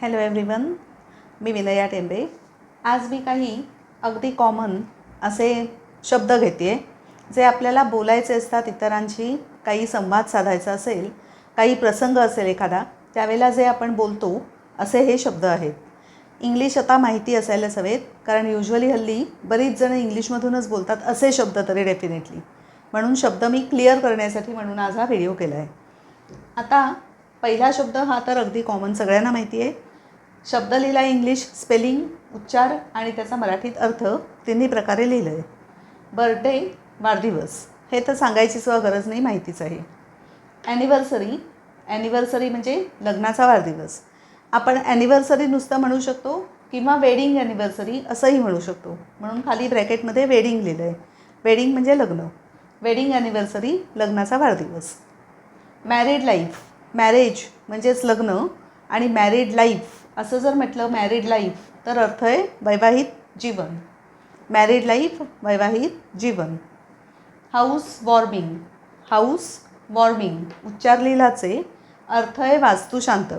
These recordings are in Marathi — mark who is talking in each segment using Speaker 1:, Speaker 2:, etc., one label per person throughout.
Speaker 1: हॅलो एव्हरीवन मी विनया टेंबे. आज मी काही अगदी कॉमन असे शब्द घेते जे आपल्याला बोलायचे असतात इतरांशी काही संवाद साधायचा असेल काही प्रसंग असेल एखादा त्यावेळेला जे आपण बोलतो असे हे शब्द आहेत. इंग्लिश आता माहिती असायलाच हवेत कारण युजली हल्ली बरीच जणं इंग्लिशमधूनच बोलतात असे शब्द तरी डेफिनेटली म्हणून शब्द मी क्लिअर करण्यासाठी म्हणून आज हा व्हिडिओ केला आहे आता पहिला शब्द हा तर अगदी कॉमन सगळ्यांना माहिती आहे. शब्द लिहिला इंग्लिश स्पेलिंग उच्चार आणि त्याचा मराठीत अर्थ तिन्ही प्रकारे लिहिलं आहे बर्थडे वाढदिवस हे तर सांगायची सुद्धा गरज नाही माहितीच आहे. ॲनिव्हर्सरी ॲनिव्हर्सरी म्हणजे लग्नाचा वाढदिवस. आपण ॲनिव्हर्सरी नुसतं म्हणू शकतो किंवा वेडिंग ॲनिव्हर्सरी असंही म्हणू शकतो. म्हणून खाली ब्रॅकेटमध्ये वेडिंग लिहिलं आहे वेडिंग म्हणजे लग्न. वेडिंग ॲनिव्हर्सरी लग्नाचा वाढदिवस. मॅरिड लाईफ मॅरेज म्हणजेच लग्न आणि मॅरिड लाईफ असं जर म्हटलं मॅरिड लाईफ तर अर्थ आहे वैवाहिक जीवन. मॅरिड लाईफ वैवाहिक जीवन. हाऊस वॉर्मिंग हाऊस वॉर्मिंग उच्चार लिहिलाचे अर्थ आहे वास्तुशांत.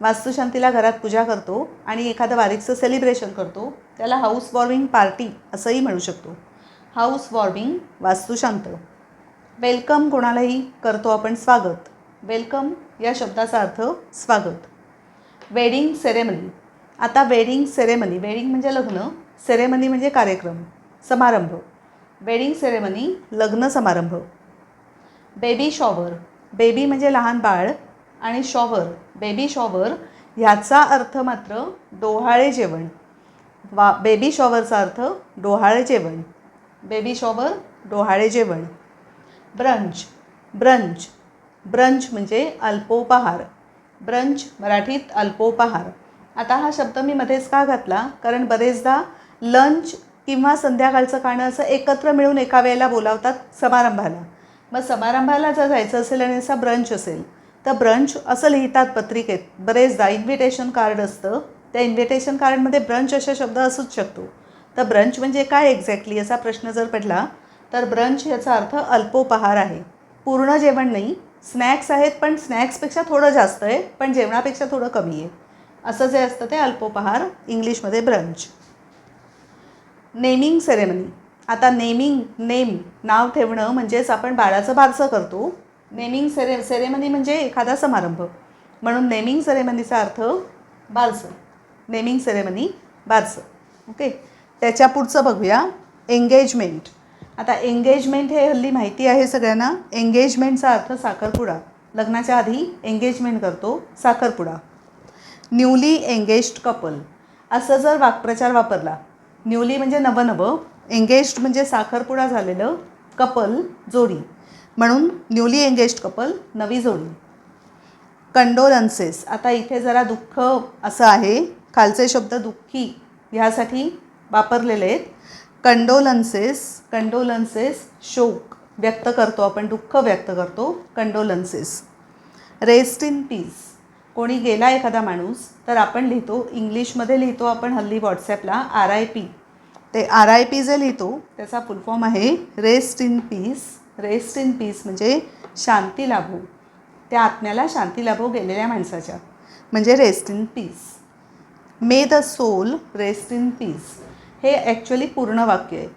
Speaker 1: वास्तुशांतीला घरात पूजा करतो आणि एखादं बारीकचं सेलिब्रेशन करतो. त्याला हाऊस वॉर्मिंग पार्टी असंही म्हणू शकतो. हाऊस वॉर्मिंग वास्तुशांत. वेलकम कोणालाही करतो आपण स्वागत. वेलकम या शब्दाचा अर्थ स्वागत. Wedding ceremony. आता वेडिंग सेरेमनी वेडिंग म्हणजे लग्न सेरेमनी म्हणजे कार्यक्रम समारंभ. वेडिंग सेरेमनी लग्न समारंभ. बेबी शॉवर बेबी म्हणजे लहान बाळ आणि शॉवर बेबी शॉवर ह्याचा अर्थ मात्र डोहाळे जेवण. वा बेबी शॉवरचा अर्थ डोहाळे जेवण. बेबी शॉवर डोहाळे जेवण. ब्रंच ब्रंच ब्रंच म्हणजे अल्पोपहार. ब्रंच मराठीत अल्पोपहार. आता हा शब्द मी मध्येच का घातला? कारण बरेचदा लंच किंवा संध्याकाळचं खाणं असं एकत्र मिळून एका वेळेला बोलावतात समारंभाला. मग समारंभाला जर जायचं असेल आणि असा ब्रंच असेल तर ब्रंच असं लिहितात पत्रिकेत. बरेचदा इन्व्हिटेशन कार्ड असतं. त्या इन्व्हिटेशन कार्डमध्ये ब्रंच असा शब्द असूच शकतो. तर ब्रंच म्हणजे काय एक्झॅक्टली असा प्रश्न जर पडला तर ब्रंच याचा अर्थ अल्पोपहार आहे. पूर्ण जेवण नाही स्नॅक्स आहेत पण स्नॅक्सपेक्षा थोडं जास्त आहे पण जेवणापेक्षा थोडं कमी आहे. असं जे असतं ते अल्पोपहार इंग्लिशमध्ये ब्रंच नेमिंग सेरेमनी आता नेमिंग नेम नाव ठेवणं म्हणजेच आपण बाळाचं बारसं करतो. नेमिंग सेरे सेरेमनी म्हणजे एखादा समारंभ. म्हणून नेमिंग सेरेमनीचा अर्थ बारसं. नेमिंग सेरेमनी बारसं. ओके त्याच्या पुढचं बघूया. एंगेजमेंट आता एंगेजमेंट हे हल्ली माहिती आहे सगळ्यांना. एंगेजमेंटचा अर्थ साखरपुडा. लग्नाच्या आधी एंगेजमेंट करतो साखरपुडा. न्यूली एंगेज्ड कपल असं जर वाक्प्रचार वापरला न्यूली म्हणजे नवनवं एंगेज्ड म्हणजे साखरपुडा झालेलं कपल जोडी. म्हणून न्यूली एंगेज्ड कपल नवी जोडी. कंडोलन्सेस आता इथे जरा दुःख असं आहे. खालचे शब्द दुःखी ह्यासाठी वापरलेले आहेत. कंडोलन्सेस कंडोलन्सेस शोक व्यक्त करतो आपण दुःख व्यक्त करतो. कंडोलन्सेस रेस्ट इन पीस कोणी गेला एखादा माणूस तर आपण लिहितो इंग्लिशमध्ये लिहितो आपण हल्ली व्हॉट्सॲपला आर आय पी ते आर आय पी जे लिहितो त्याचा फुलफॉर्म आहे rest in peace rest in peace म्हणजे शांती लाभो. त्या आत्म्याला शांती लाभो गेलेल्या माणसाच्या. म्हणजे rest in peace may the soul rest in peace हे ॲक्च्युली पूर्ण वाक्य आहे.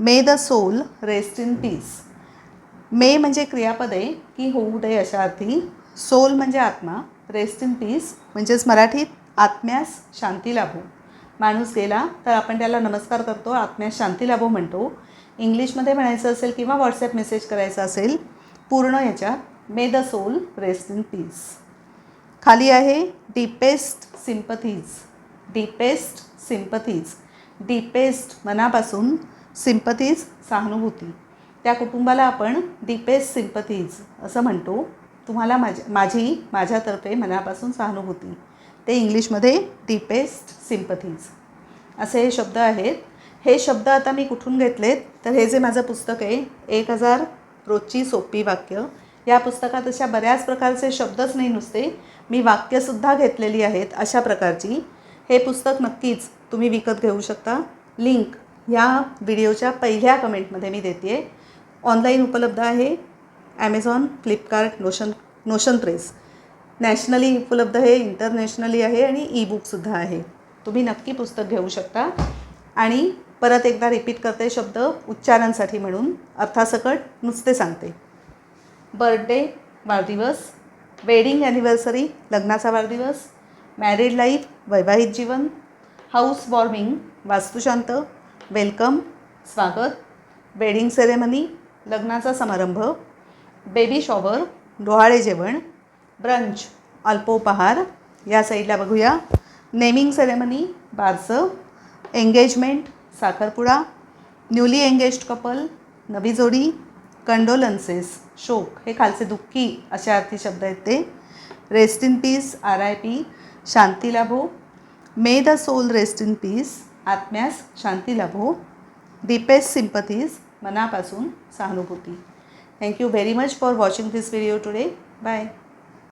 Speaker 1: May the soul rest in peace may म्हणजे क्रियापद आहे की होऊ दे अशा अर्थी. सोल म्हणजे आत्मा रेस्ट इन पीस म्हणजेच मराठीत आत्म्यास शांती लाभो. माणूस गेला तर आपण त्याला नमस्कार करतो आत्म्यास शांती लाभो म्हणतो. इंग्लिशमध्ये म्हणायचं असेल किंवा व्हॉट्सॲप मेसेज करायचा असेल पूर्ण ह्याच्यात may the soul rest in peace खाली आहे deepest sympathies deepest sympathies deepest मनापासून सिम्पथीज सहानुभूती. त्या कुटुंबाला आपण डीपेस्ट सिम्पथीज असं म्हणतो. तुम्हाला माझ्या माझी माझ्यातर्फे मनापासून सहानुभूती. ते इंग्लिशमध्ये डीपेस्ट सिम्पथीज असे हे शब्द आहेत. हे शब्द आता मी कुठून घेतलेत? तर हे जे माझं पुस्तक आहे एक हजार रोजची सोपी वाक्य. या पुस्तकात अशा बऱ्याच प्रकारचे शब्दच नाही नुसते. मी वाक्यसुद्धा घेतलेली आहेत अशा प्रकारची. हे पुस्तक नक्कीच तुम्ही विकत घेऊ शकता. लिंक ह्या व्हिडिओच्या पहिल्या कमेंटमध्ये मी देते आहे ऑनलाईन उपलब्ध आहे. Amazon Flipkart Notion Notion Press nationally उपलब्ध आहे इंटरनॅशनली आहे आणि ई बुकसुद्धा आहे. तुम्ही नक्की पुस्तक घेऊ शकता. आणि परत एकदा रिपीट करते शब्द उच्चारांसाठी म्हणून. अर्थासकट नुसते सांगते. बर्थडे वाढदिवस. वेडिंग ॲनिव्हर्सरी लग्नाचा वाढदिवस. मॅरिड लाईफ वैवाहिक जीवन. हाऊस वॉर्मिंग वास्तुशांत वेलकम स्वागत वेडिंग सेरेमनी लग्नाचा समारंभ बेबी शॉवर डोहाळे जेवण ब्रंच अल्पोपहार या साईडला बघूया. नेमिंग सेरेमनी बारसं एंगेजमेंट साखरपुडा न्यूली एंगेज्ड कपल नवी जोडी कंडोलन्सेस शोक हे खालचे दुःखी अशा अर्थी शब्द आहेत ते. Rest in peace R I P शांती लाभो. May the soul rest in peace आत्म्यास शांती लाभो डीपेस्ट सिम्पथीज मनापासून सहानुभूती thank you very much for watching this video today bye